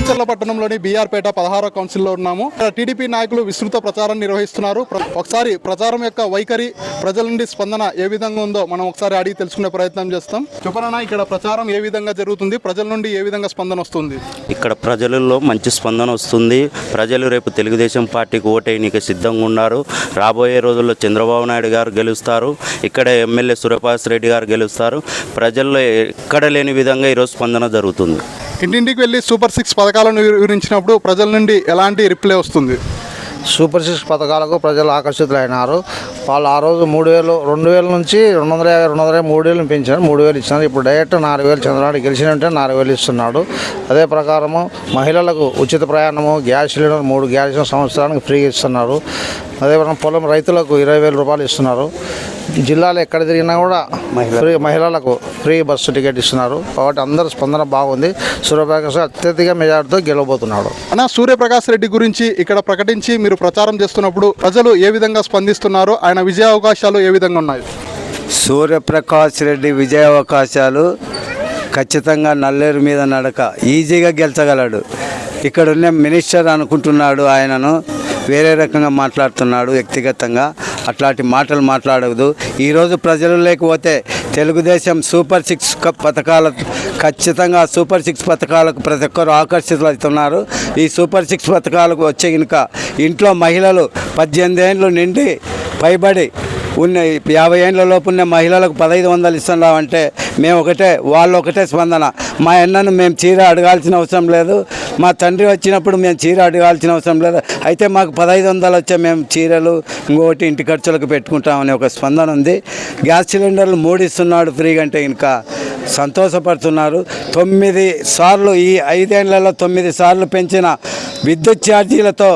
బెల్లంచెర్ల పట్టణంలోని బీఆర్పేట పదహారో కౌన్సిల్లో ఉన్నాము. టీడీపీ నాయకులు విస్తృత ప్రచారం నిర్వహిస్తున్నారు. ఒకసారి ప్రచారం యొక్క వైఖరి ప్రజల నుండి స్పందన ఏ విధంగా ఉందో మనం ఒకసారి అడిగి తెలుసుకునే ప్రయత్నం చేస్తాం. చెప్పనన్నా ఇక్కడ ప్రచారం ఏ విధంగా జరుగుతుంది? ప్రజల నుండి ఏ విధంగా స్పందన వస్తుంది? ఇక్కడ ప్రజలలో మంచి స్పందన వస్తుంది. ప్రజలు రేపు తెలుగుదేశం పార్టీకి ఓటేయనికి సిద్ధంగా ఉన్నారు. రాబోయే రోజుల్లో చంద్రబాబు నాయుడు గారు గెలుస్తారు. ఇక్కడ ఎమ్మెల్యే సురపాస్ రెడ్డి గారు గెలుస్తారు. ప్రజల్లో ఎక్కడ లేని విధంగా ఈరోజు స్పందన జరుగుతుంది. ఇంటింటికి వెళ్ళి సూపర్ సిక్స్ పథకాలను వివరించినప్పుడు ప్రజల నుండి ఎలాంటి రిప్లై వస్తుంది? సూపర్ సిక్స్ పథకాలకు ప్రజలు ఆకర్షితులైనారు. వాళ్ళు ఆ రోజు మూడు వేలు రెండు వేల నుంచి రెండు వందల యాభై రెండు వందల యాభై మూడు వేలు పెంచారు. మూడు వేలు ఇచ్చినారు. ఇప్పుడు డైరెక్ట్ నాలుగు వేలు చంద్రబాబు గెలిచినంటే నాలుగు వేలు ఇస్తున్నాడు. అదే ప్రకారము మహిళలకు ఉచిత ప్రయాణము గ్యాస్ సిలిండర్ మూడు గ్యాస్ సంవత్సరానికి ఫ్రీ ఇస్తున్నారు. అదే పొలం రైతులకు ఇరవై వేల రూపాయలు ఇస్తున్నారు. జిల్లాలో ఎక్కడ తిరిగినా కూడా ఫ్రీ మహిళలకు ఫ్రీ బస్సు టికెట్ ఇస్తున్నారు. కాబట్టి అందరూ స్పందన బాగుంది. సూర్యప్రకాశ్ అత్యధిక మెజార్టీతో గెలవబోతున్నాడు. అన్న సూర్యప్రకాష్ రెడ్డి గురించి ఇక్కడ ప్రకటించి మీరు ప్రచారం చేస్తున్నప్పుడు ప్రజలు ఏ విధంగా స్పందిస్తున్నారు ఆయన విజయ అవకాశాలు ఏ విధంగా ఉన్నాయి? సూర్యప్రకాష్ రెడ్డి విజయ అవకాశాలు ఖచ్చితంగా నల్లేరు మీద నడక ఈజీగా గెలిచగలడు. ఇక్కడ ఉన్న మినిస్టర్ అనుకుంటున్నాడు ఆయనను. వేరే రకంగా మాట్లాడుతున్నాడు వ్యక్తిగతంగా. అట్లాంటి మాటలు మాట్లాడదు ఈరోజు ప్రజలు లేకపోతే తెలుగుదేశం సూపర్ సిక్స్ పథకాల ఖచ్చితంగా సూపర్ సిక్స్ పథకాలకు ప్రతి ఒక్కరు ఆకర్షితులవుతున్నారు. ఈ సూపర్ సిక్స్ పథకాలకు వచ్చే ఇంకా ఇంట్లో మహిళలు పద్దెనిమిది ఏళ్ళు నిండి పైబడి ఉన్న యాభై ఏండ్ల లోపు ఉన్న మహిళలకు పదహైదు వందలు ఇస్తున్నామంటే మేము ఒకటే వాళ్ళు ఒకటే స్పందన. మా అన్నను మేము చీర అడగాల్సిన అవసరం లేదు. మా తండ్రి వచ్చినప్పుడు మేము చీర అడగాల్సిన అవసరం లేదు. అయితే మాకు పదహైదు వందలు వచ్చే మేము చీరలు ఇంకోటి ఇంటి ఖర్చులకు పెట్టుకుంటామని ఒక స్పందన ఉంది. గ్యాస్ సిలిండర్లు మూడు ఇస్తున్నాడు ఫ్రీగా అంటే ఇంకా సంతోషపడుతున్నారు. తొమ్మిది సార్లు ఈ ఐదేళ్ళలో తొమ్మిది సార్లు పెంచిన విద్యుత్ ఛార్జీలతో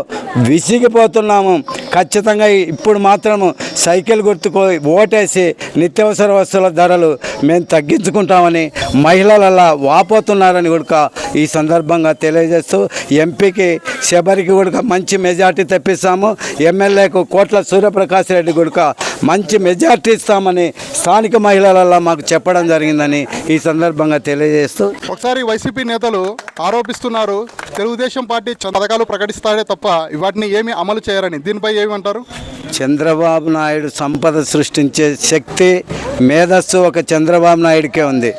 విసిగిపోతున్నాము. ఖచ్చితంగా ఇప్పుడు మాత్రము సైకిల్ గుర్తుకు ఓటేసి నిత్యావసర వస్తువుల ధరలు మేము తగ్గించుకుంటామని మహిళలలా వాపోతున్నారని కూడా ఈ సందర్భంగా తెలియజేస్తూ ఎంపీకి శబరికి కూడా మంచి మెజార్టీ తెప్పిస్తాము. ఎమ్మెల్యేకు కోట్ల సూర్యప్రకాష్ రెడ్డి కూడా మంచి మెజార్టీ ఇస్తామని స్థానిక మహిళలలా మాకు చెప్పడం జరిగిందని ఈ సందర్భంగా తెలియజేస్తూ ఒకసారి వైసీపీ నేతలు ఆరోపిస్తున్నారు తెలుగుదేశం పార్టీ పథకాలు ప్రకటిస్తాడే తప్ప వాటిని ఏమి అమలు చేయరని. దీనిపై ఏమంటారు? చంద్రబాబు నాయుడు సంపద సృష్టించే శక్తి మేధస్సు ఒక చంద్రబాబు నాయుడికే ఉంది.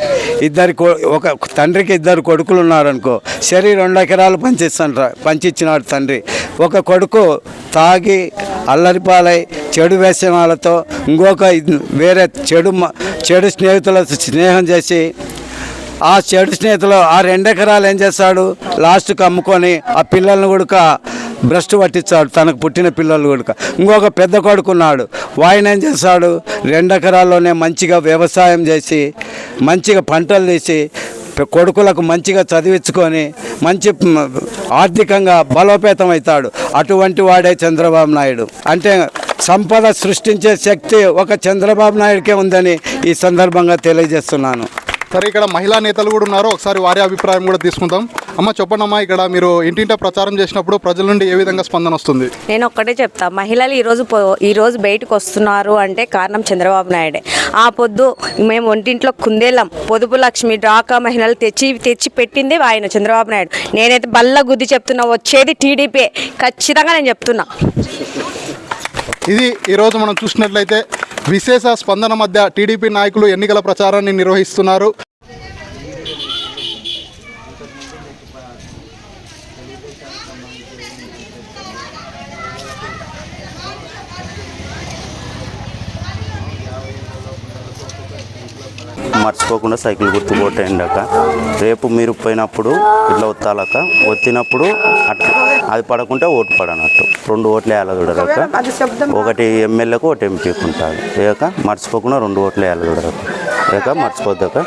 ఇద్దరి ఒక తండ్రికి ఇద్దరు కొడుకులు ఉన్నారనుకో సరే రెండు ఎకరాలు పంచిస్తాడు పంచిచ్చినాడు తండ్రి. ఒక కొడుకు తాగి అల్లరిపాలై చెడు వ్యసనాలతో ఇంకొక వేరే చెడు చెడు స్నేహితులతో స్నేహం చేసి ఆ చెడు స్నేహితులు ఆ రెండెకరాలు ఏం చేస్తాడు? లాస్ట్కి అమ్ముకొని ఆ పిల్లల్ని కూడా భ్రష్టు పట్టించాడు. తనకు పుట్టిన పిల్లలు కొడుక ఇంకొక పెద్ద కొడుకున్నాడు. వాయన ఏం చేస్తాడు రెండెకరాల్లోనే మంచిగా వ్యవసాయం చేసి మంచిగా పంటలు తీసి కొడుకులకు మంచిగా చదివించుకొని మంచి ఆర్థికంగా బలోపేతం అవుతాడు. అటువంటి వాడే చంద్రబాబు నాయుడు. అంటే సంపద సృష్టించే శక్తి ఒక చంద్రబాబు నాయుడికే ఉందని ఈ సందర్భంగా తెలియజేస్తున్నాను. సరే ఇక్కడ మహిళా నేతలు కూడా ఉన్నారు ఒకసారి వారి అభిప్రాయం కూడా తీసుకుందాం. అమ్మ చెప్పండి అమ్మా ఇక్కడ మీరు ఇంటింట ప్రచారం చేసినప్పుడు ప్రజల నుండి ఏ విధంగా స్పందన వస్తుంది? నేను ఒక్కటే చెప్తా మహిళలు ఈరోజు ఈరోజు బయటకు వస్తున్నారు అంటే కారణం చంద్రబాబు నాయుడే. ఆ పొద్దు మేము ఒంటింట్లో కుందేలం పొదుపు లక్ష్మి డ్రాకా మహిళలు తెచ్చి తెచ్చి పెట్టింది ఆయన చంద్రబాబు నాయుడు. నేనైతే బల్ల గుద్ది చెప్తున్నా వచ్చేది టీడీపీ ఖచ్చితంగా నేను చెప్తున్నా. ఇది ఈరోజు మనం చూసినట్లయితే విశేష స్పందన మధ్య టీడీపీ నాయకులు ఎన్నికల ప్రచారాన్ని నిర్వహిస్తున్నారు. మర్చిపోకుండా సైకిల్ గుర్తు కొట్టేయండి అక్క. రేపు మీరు పోయినప్పుడు ఇట్లా ఒత్తాలక్క. ఒత్తినప్పుడు అట్లా అది పడకుంటే ఓటు పడనట్టు. రెండు ఓట్లు వేయాలి చూడరక్క ఒకటి ఎమ్మెల్యేకు ఒకటి ఎంపీకి ఉంటుంది ఏక మర్చిపోకుండా రెండు ఓట్లు వేయాలి చూడరక్క ఏక మర్చిపోద్దక్క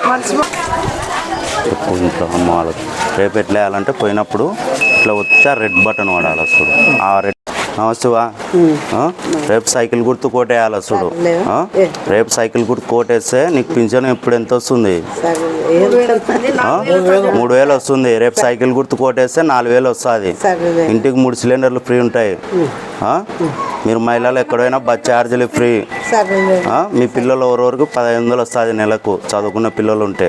చెప్పు ఇంట్లో అమ్మ వాళ్ళకి. రేపు ఎట్లా వేయాలంటే పోయినప్పుడు ఇట్లా వస్తే ఆ రెడ్ బటన్ వాడాలి అసలు. ఆ రెడ్ నమస్తేవా? రేపు సైకిల్ గుర్తు కోటేయాలి ఆ? రేపు సైకిల్ గుర్తు కోటేస్తే నీకు పింఛన్ ఇప్పుడు ఎంత వస్తుంది? మూడు వేలు వస్తుంది. రేపు సైకిల్ గుర్తు కోటేస్తే నాలుగు వేలు వస్తుంది. ఇంటికి మూడు సిలిండర్లు ఫ్రీ ఉంటాయి? మీరు మహిళలు ఎక్కడైనా బస్ ఛార్జీలు ఫ్రీ? మీ పిల్లలు ఎవరెవరికి పదహైదు వందలు వస్తుంది నెలకు చదువుకున్న పిల్లలు ఉంటే?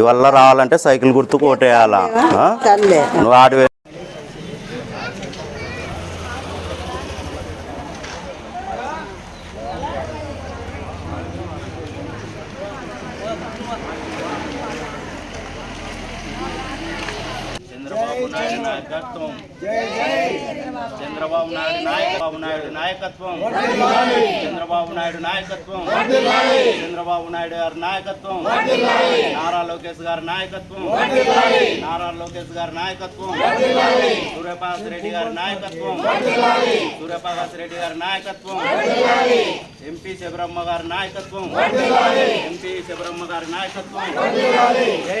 ఇవల్ల రావాలంటే సైకిల్ గుర్తుకు ఓటేయాలా? నువ్వు ఆడి చంద్రబాబు నాయుడు నాయకత్వం. చంద్రబాబు నాయుడు నాయకబాబు నాయుడు నాయకత్వం చంద్రబాబు నాయుడు నాయకత్వం. చంద్రబాబు నాయుడు గారి నాయకత్వం. నారా లోకేష్ గారి నాయకత్వం. నారా లోకేష్ గారి నాయకత్వం. సూర్యప్రకాశ్ రెడ్డి గారి నాయకత్వం. సూర్యప్రకాశ్ రెడ్డి గారి నాయకత్వం. ఎంపీ శబరమ్మ గారి నాయకత్వం. ఎంపీ శబరమ్మ గారి నాయకత్వం. జై